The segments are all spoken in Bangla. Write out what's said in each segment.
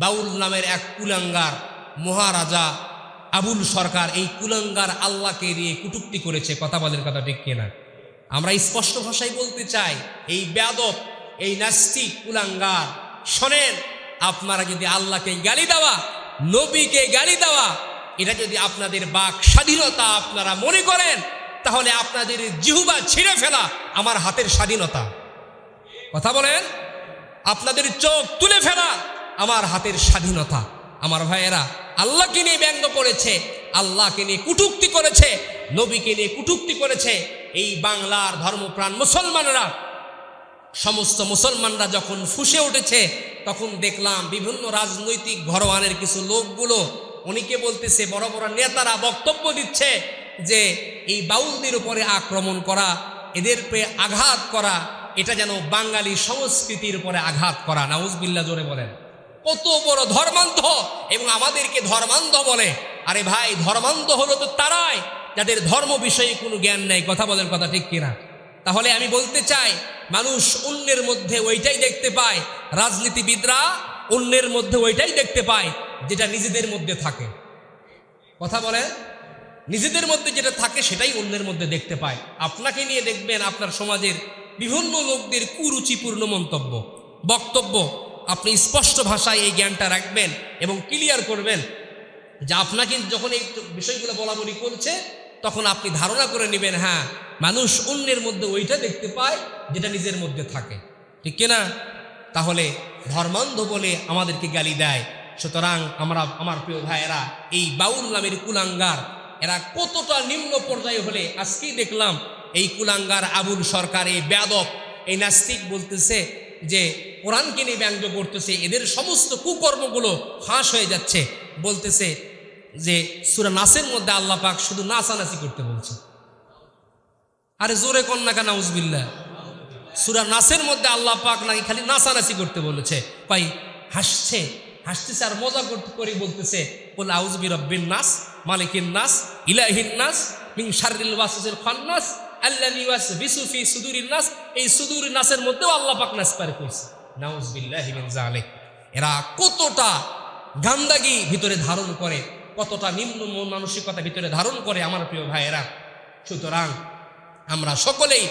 বাউল নামের এক কুলাঙ্গার মহারাজা আবুল সরকার এই কুলাঙ্গার আল্লাহকে দিয়ে কুটুক্তি করেছে। কথা বলেন কথা ঠিক কিনা? আমরা স্পষ্ট ভাষায় বলতে চাই, এই বেয়াদব, এই নাস্তিক কুলাঙ্গার, শোনেন, আপনারা যদি আল্লাহকে গালি দেওয়া, নবীকে গালি দেওয়া, এটা যদি আপনাদের বাক স্বাধীনতা আপনারা মনে করেন, তাহলে আপনাদের জিহুবা ছিঁড়ে ফেলা আমার হাতের স্বাধীনতা। কথা বলেন? আপনাদের চোখ তুলে ফেলা আমার হাতের স্বাধীনতা। আমার ভাইয়েরা, আল্লাহকে নিয়ে ব্যঙ্গ করেছে, আল্লাহকে নিয়ে কুটুক্তি করেছে, নবীকে নিয়ে কুটুক্তি করেছে। এই বাংলার ধর্মপ্রাণ মুসলমানরা, সমস্ত মুসলমানরা যখন ফুসে উঠেছে, তখন দেখলাম বিভিন্ন রাজনৈতিক ঘরোয়ানের কিছু লোকগুলো, অনেকে বলতেছে, বড় বড় নেতারা বক্তব্য দিচ্ছে যে, এই বাউলদের উপরে আক্রমণ করা, এদের পে আঘাত করা, এটা যেন বাঙালি সংস্কৃতির উপরে আঘাত করা। নাউজবিল্লা জোরে বলেন। কত বড় ধর্মান্ধ এবং আমাদেরকে ধর্মান্ধ বলে। আরে ভাই, ধর্মান্ধ হলো তো তারাই, যাদের ধর্ম বিষয়ে কোনো জ্ঞান নেই। কথা বলেন কথা ঠিক কিনা? তাহলে আমি বলতে চাই, মানুষ অন্যের মধ্যে ওইটাই দেখতে পায়, রাজনীতিবিদরা অন্যের মধ্যে ওইটাই দেখতে পায়, যেটা নিজেদের মধ্যে থাকে। কথা বলে নিজেদের মধ্যে যেটা থাকে, সেটাই অন্যের মধ্যে দেখতে পায়। আপনাকে নিয়ে দেখবেন আপনার সমাজের বিভিন্ন লোকদের কুরুচিপূর্ণ মন্তব্য, বক্তব্য। আপনি স্পষ্ট ভাষায় এই জ্ঞানটা রাখবেন এবং ক্লিয়ার করবেন যে আপনাকে যখন এই বিষয়গুলো বলা বলি করছে, তখন আপনি ধারণা করে নেবেন হ্যাঁ মানুষ অন্যের মধ্যে ওইটা দেখতে পায় যেটা নিজের মধ্যে থাকে। ঠিক কিনা? তাহলে ধর্মান্ধ বলে আমাদেরকে গালি দেয়। সুতরাং আমরা, আমার প্রিয় ভাইয়েরা, এই বাউল নামের কুলাঙ্গার, এরা কতটা নিম্ন পর্যায়ে হলে আজকেই দেখলাম, এই কুলাঙ্গার আবুল সরকার, এই বেদক এই নাস্তিক বলতেছে যে কোরআনকে নিয়ে ব্যঙ্গ করতেছে, এদের সমস্ত কুকর্মগুলো ফাঁস হয়ে যাচ্ছে। বলতেছে যে সুরা নাসের মধ্যে আল্লাহ পাক শুধু নাচানাচি করতে বলছে। আরে জোরে কন্যা কানা উজবিল্লা সুরা নাসের মধ্যে আল্লাহ পাক নাকি খালি নাচানাচি করতে বলেছে। পাই হাসছে, হাসতেছে আর মজা করতে করে বলতেছে বলে আউজবি রব্বিন নাস, মালিকিন নাস, ইলাহিন নাস, মিন শাররিল ওয়াসিসিল খান্নাস আল্লাযী ওয়াসবিসু ফি সুদুরিন নাস, এই সুদুরিন নাসের মধ্যেও আল্লাহ পাক নাস পার করেছে নাউজবিল্লাহি মিন যালিক। এরা কতটা গান্দাগি ভিতরে ধারণ করে, কতটা নিম্ন মন মানসিকতা ভিতরে ধারণ করে আমার প্রিয় ভাইয়েরা। সুতরাং আমরা সকলেই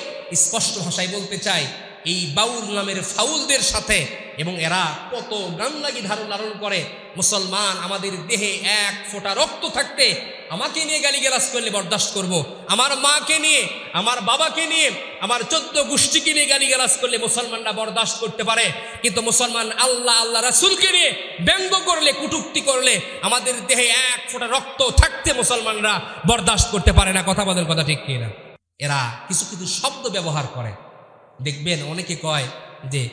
স্পষ্ট ভাষায় বলতে চাই, এই বাউল নামের ফাউলদের সাথে এবং এরা কত গান্দাগি ধারণ ধারণ করে, মুসলমান আমাদের দেহে এক ফোঁটা রক্ত থাকতে আমাকে নিয়ে গালিগালাজ করলে বরদাস্ত করব। আমার মাকে নিয়ে, আমার বাবাকে নিয়ে, আমার চোদ্দ গোষ্ঠীকে নিয়ে গালিগালাজ করলে মুসলমানরা বরদাস্ত করতে পারে। কিন্তু মুসলমান আল্লাহ আল্লাহ রাসুলকে নিয়ে ব্যঙ্গ করলে, কুটুক্তি করলে আমাদের দেহে এক ফোঁটা রক্ত থাকতে মুসলমানরা বরদাস্ত করতে পারে না। কথা বলেন কথা ঠিক কিনা? এরা কিছু কিছু শব্দ ব্যবহার করে। দেখবেন অনেকে কয় যে,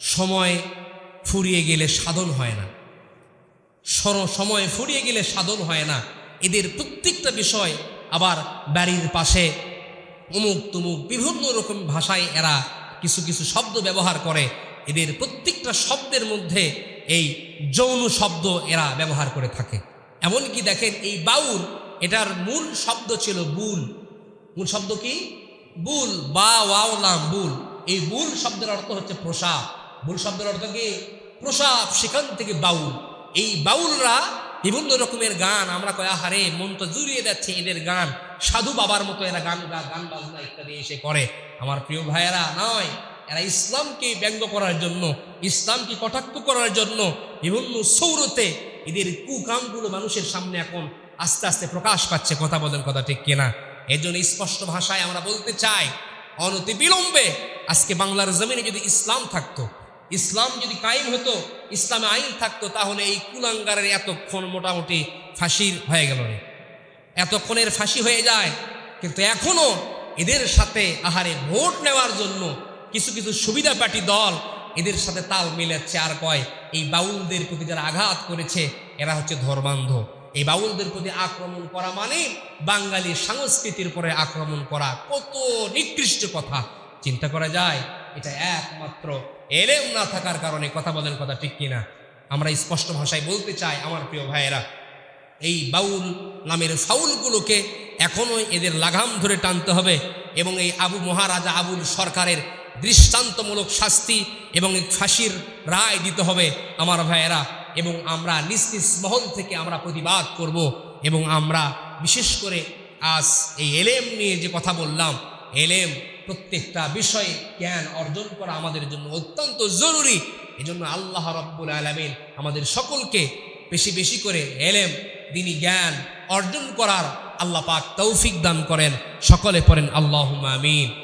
সময় ফুরিয়ে গেলে সাধন হয় না। সময় ফুরিয়ে গেলে সাধন হয় না। এদের প্রত্যেকটা বিষয় আবার বাড়ির পাশে। অমুক তুমুক বিভিন্ন রকম ভাষায় এরা কিছু কিছু শব্দ ব্যবহার করে। এদের প্রত্যেকটা শব্দের মধ্যে এই যৌন শব্দ এরা ব্যবহার করে থাকে। এমনকি দেখেন এই বাউল, এটার মূল শব্দ ছিল বুল। মূল শব্দ কি? বুল, বা ওয়াওলাম বুল। এই বুল শব্দের অর্থ হচ্ছে প্রসাব। বুল শব্দের অর্থ কি? প্রসাব, সেখান থেকে বাউল। এই বাউলরা বিভিন্ন রকমের গান, আমরা কয় হারে মন তো জুড়িয়ে যাচ্ছে এদের গান। সাধু বাবার মতো এরা গান গা, গান বাজনা ইত্যাদি এসে করে। আমার প্রিয় ভাইয়েরা, নয়, এরা ইসলামকে ব্যঙ্গ করার জন্য, ইসলামকে কটাক্ষ করার জন্য বিভিন্ন সৌরতে এদের কুকামগুলো মানুষের সামনে এখন আস্তে আস্তে প্রকাশ পাচ্ছে। কথা বলেন কথা ঠিক কিনা? এর জন্য স্পষ্ট ভাষায় আমরা বলতে চাই অনতি বিলম্বে আজকে বাংলার জমিনে যদি ইসলাম থাকতো ইসলাম যদি কায়েম হতো, ইসলামে আইন থাকতো, তাহলে এই কুলাঙ্গারের এতক্ষণ মোটামুটি ফাঁসির হয়ে গেল রে। এতক্ষণের ফাঁসি হয়ে যায়, কিন্তু এখনও এদের সাথে আহারে ভোট নেওয়ার জন্য কিছু কিছু সুবিধা পার্টি দল এদের সাথে তাল মিলাচ্ছে। আর কয়, এই বাউলদের প্রতি যারা আঘাত করেছে, এরা হচ্ছে ধর্মান্ধ। এই বাউলদের প্রতি আক্রমণ করা মানে বাঙালি সংস্কৃতির উপরে আক্রমণ করা। কত নিকৃষ্ট কথা। চিন্তা করা যায় এটা একমাত্র এলেম না থাকার কারণে কথা বলেন কথা ঠিক কিনা। আমরা স্পষ্ট ভাষায় বলতে চাই আমার প্রিয় ভাইয়েরা, এই বাউল নামের ফাউলগুলোকে এখনও এদের লাগাম ধরে টানতে হবে এবং এই আবু মহারাজা আবুল সরকারের দৃষ্টান্তমূলক শাস্তি এবং ফাঁসির রায় দিতে হবে আমার ভাইয়েরা, এবং আমরা নিজ নিজ মহল থেকে আমরা প্রতিবাদ করব এবং আমরা বিশেষ করে আজ এই এলেম নিয়ে যে কথা বললাম, এলেম প্রত্যেকটা বিষয়ে জ্ঞান অর্জন করা আমাদের জন্য অত্যন্ত জরুরি। এজন্য আল্লাহ রব্বুল আলমিন আমাদের সকলকে বেশি বেশি করে এলেম, দিনী জ্ঞান অর্জন করার আল্লাহ পাক তৌফিক দান করেন। সকলে পড়েন আল্লাহ আমিন।